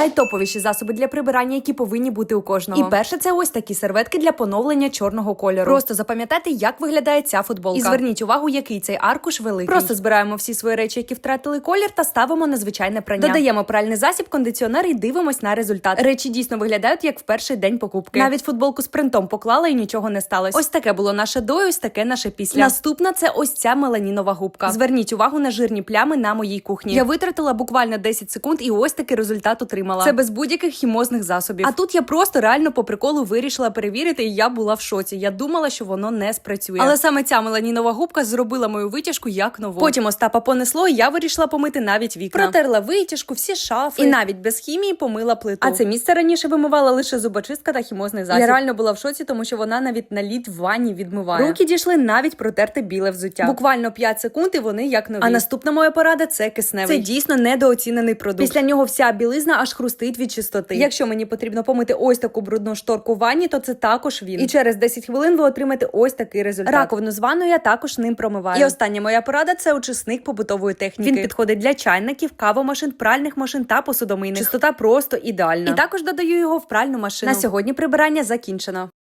Найтоповіші засоби для прибирання, які повинні бути у кожного. І перше, це ось такі серветки для поновлення чорного кольору. Просто запам'ятайте, як виглядає ця футболка. І зверніть увагу, який цей аркуш великий. Просто збираємо всі свої речі, які втратили колір, та ставимо на звичайне прання. Додаємо пральний засіб, кондиціонер і дивимось на результат. Речі дійсно виглядають як в перший день покупки. Навіть футболку з принтом поклала і нічого не сталося. Ось таке було наше до, ось таке наше після. Наступна це ось ця меланінова губка. Зверніть увагу на жирні плями на моїй кухні. Я витратила буквально 10 секунд, і ось такий результат отримала. Це без будь-яких хімозних засобів. А тут я просто реально по приколу вирішила перевірити, і я була в шоці. Я думала, що воно не спрацює. Але саме ця меланінова губка зробила мою витяжку як нову. Потім Остапа понесло, і я вирішила помити навіть вікна. Протерла витяжку, всі шафи. І навіть без хімії помила плиту. А це місце раніше вимивала лише зубочистка та хімозний засіб. Я реально була в шоці, тому що вона навіть на лід в ванні відмиває. Руки дійшли навіть протерти біле взуття. Буквально 5 секунд, і вони як нові. А наступна моя порада це кисневий. Це дійсно недооцінений продукт. Після нього вся білизна аж хрустить від чистоти. Якщо мені потрібно помити ось таку брудну шторку в ванні, то це також він. І через 10 хвилин ви отримаєте ось такий результат. Раковину з ванною я також ним промиваю. І остання моя порада це очисник побутової техніки. Він підходить для чайників, кавомашин, пральних машин та посудомийних. Чистота просто ідеальна. І також додаю його в пральну машину. На сьогодні прибирання закінчено.